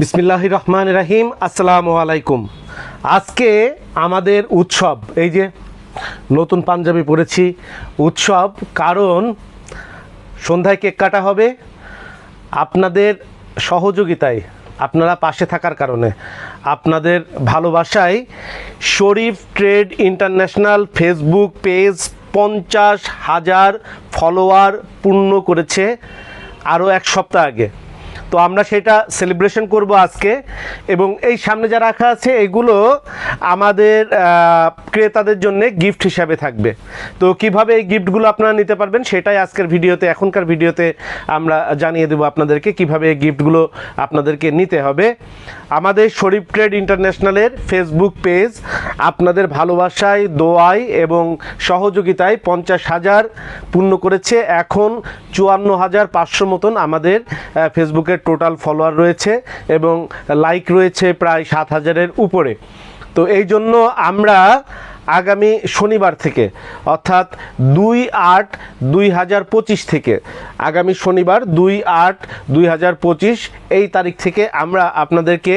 বিসমিল্লাহ রহমান রাহিম, আসসালামু আলাইকুম। আজকে আমাদের উৎসব, এই যে নতুন পাঞ্জাবি পরেছি, উৎসব, কারণ সন্ধ্যায় কেক কাটা হবে। আপনাদের সহযোগিতায়, আপনারা পাশে থাকার কারণে, আপনাদের ভালোবাসায় Sharif trade international Facebook page পঞ্চাশ হাজার ফলোয়ার পূর্ণ করেছে আরও এক সপ্তাহ আগে। তো আমরা সেটা সেলিব্রেশন করব আজকে। এবং এই সামনে যা রাখা আছে এগুলো আমাদের ক্রেতাদের জন্য গিফট হিসাবে থাকবে। তো কীভাবে এই গিফটগুলো আপনারা নিতে পারবেন সেটাই আজকের ভিডিওতে এখনকার ভিডিওতে আমরা জানিয়ে দেবো আপনাদেরকে কীভাবে এই গিফটগুলো আপনাদেরকে নিতে হবে। আমাদের শরীফ ট্রেড ইন্টারন্যাশনালের ফেসবুক পেজ আপনাদের ভালোবাসায় দোয়ায় এবং সহযোগিতায় পঞ্চাশ হাজার পূর্ণ করেছে। এখন চুয়ান্ন হাজার পাঁচশো মতন আমাদের আহ, ফেসবুকের টোটাল ফলোয়ার রয়েছে এবং লাইক রয়েছে প্রায় সাত হাজারের উপরে। তো এই জন্য আমরা আগামী শনিবার থেকে, অর্থাৎ দুই আট দুই হাজার পঁচিশ থেকে। আগামী শনিবার দুই আট দুই হাজার পঁচিশ, এই তারিখ থেকে আমরা আপনাদেরকে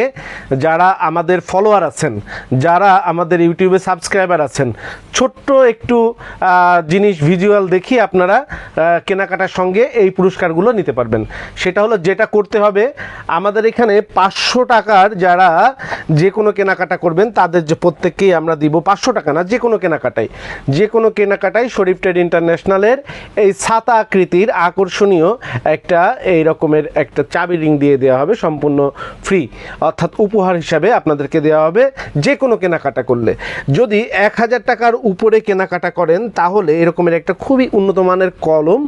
যারা আমাদের ফলোয়ার আছেন, যারা আমাদের ইউটিউবে সাবস্ক্রাইবার আছেন, ছোট্ট একটু জিনিস ভিজুয়াল দেখি আপনারা কেনাকাটার সঙ্গে এই পুরস্কারগুলো নিতে পারবেন। সেটা হলো যেটা করতে হবে, আমাদের এখানে পাঁচশো টাকার যারা যে কোনো কেনাকাটা করবেন, তাদের যে প্রত্যেককেই আমরা দিব পাঁচশো টাকা না যে কোনো কেনাকাটাই, যে কোনো কেনাকাটাই শরীফ ট্রেড ইন্টারন্যাশনালের এই ছাতা আকৃতির আকর্ষণীয় একটা এই রকমের একটা চাবি রিং দিয়ে দেওয়া হবে, সম্পূর্ণ ফ্রি। অর্থাৎ উপহার হিসাবে আপনাদেরকে দেওয়া হবে যে কোনো কেনাকাটা করলে। যদি এক হাজার টাকার উপরে কেনাকাটা করেন, তাহলে এরকমের একটা খুবই উন্নত মানের কলম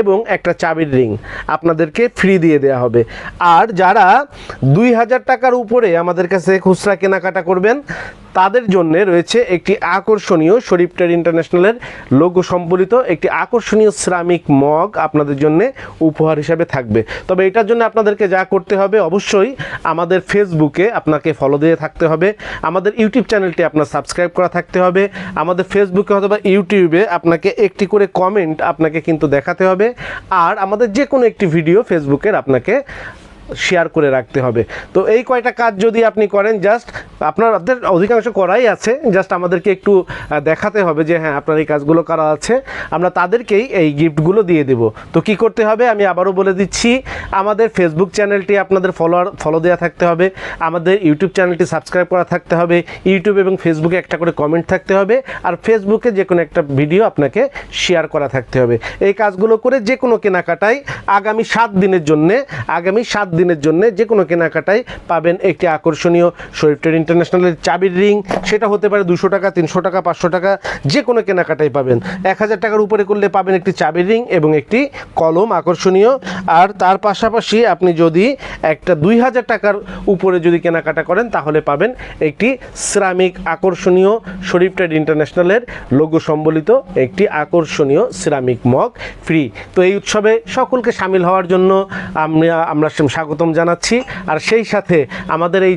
এবং একটা চাবির রিং আপনাদেরকে ফ্রি দিয়ে দেওয়া হবে। আর যারা দুই হাজার টাকার উপরে আমাদের কাছে খুচরা কেনাকাটা করবেন তাদের জন্য রয়েছে একটি আকর্ষণীয় শরীফ ট্রেড ইন্টারন্যাশনালের লোগো সম্বলিত একটি আকর্ষণীয় শ্রামিক মগ আপনাদের জন্য উপহার হিসাবে থাকবে। তবে এটার জন্য আপনাদেরকে যা করতে হবে অবশ্যই আমাদের ফেসবুকে আপনাকে ফলো দিয়ে থাকতে হবে। আমাদের ইউটিউব চ্যানেলটি আপনার সাবস্ক্রাইব করা থাকতে হবে। আমাদের ফেসবুকে অথবা ইউটিউবে আপনাকে একটি করে কমেন্ট আপনাকে কিন্তু দেখাতে হবে। আর আমাদের যে কোনো একটি ভিডিও ফেসবুকের আপনাকে শেয়ার করে রাখতে হবে। তো এই কয়টা কাজ যদি আপনি করেন জাস্ট আপনাদের অধিকাংশ করাই আছে জাস্ট আমাদেরকে একটু দেখাতে হবে যে হ্যাঁ আপনার এই কাজগুলো করা আছে। আমরা তাদেরকেই এই গিফটগুলো দিয়ে দেব। তো কি করতে হবে? আমি আবারও বলে দিচ্ছি, আমাদের ফেসবুক চ্যানেলটি আপনাদের ফলোয়ার ফলো দেওয়া থাকতে হবে। আমাদের ইউটিউব চ্যানেলটি সাবস্ক্রাইব করা থাকতে হবে। ইউটিউব এবং ফেসবুকে একটা করে কমেন্ট থাকতে হবে। আর ফেসবুকে যে কোনো একটা ভিডিও আপনাকে শেয়ার করা থাকতে হবে। এই কাজগুলো করে যে কোনো কেনাকাটায় আগামী সাত দিনের জন্যে, আগামী সাত দিনের জন্য যে কোনো কেনাকাটায় পাবেন একটি আকর্ষণীয় শরীফ ট্রেড ইন্টারন্যাশনালের চাবির রিং। সেটা হতে পারে দুশো টাকা, তিনশো টাকা, পাঁচশো টাকা যে কোনো কেনাকাটায় পাবেন। এক হাজার টাকার উপরে করলে পাবেন একটি চাবির রিং এবং একটি কলম আকর্ষণীয়। আর তার পাশাপাশি আপনি যদি একটা দুই হাজার টাকার উপরে যদি কেনাকাটা করেন, তাহলে পাবেন একটি সিরামিক আকর্ষণীয় শরীফ ট্রেড ইন্টারন্যাশনালের লোগো সম্বলিত একটি আকর্ষণীয় সিরামিক মগ ফ্রি। তো এই উৎসবে সকলকে সামিল হওয়ার জন্য আমরা আমরা স্বাগতম জানাচ্ছি। আর সেই সাথে আমাদের এই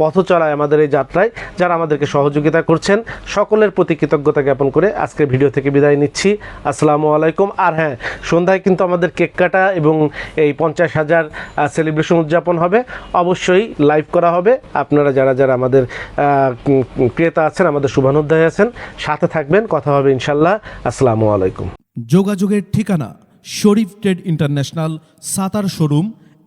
পথ চলায় আমাদের এই যাত্রায় যারা আমাদেরকে সহযোগিতা করছেন, সকলের প্রতি কৃতজ্ঞতা জ্ঞাপন করে আজকে ভিডিও থেকে বিদায় নিচ্ছি। আসসালামু আলাইকুম। আর হ্যাঁ সন্ধ্যায় কিন্তু আমাদের কেক কাটা এবং এই পঞ্চাশ হাজার সেলিব্রেশন উদযাপন হবে। অবশ্যই লাইভ করা হবে। আপনারা যারা যারা আমাদের ক্রেতা আছেন, আমাদের শুভানুধ্যায় আছেন, সাথে থাকবেন। কথা হবে ইনশাল্লাহ। আসসালামু আলাইকুম। যোগাযোগের ঠিকানা শরীফ ট্রেড ইন্টারন্যাশনাল সাতার শোরুম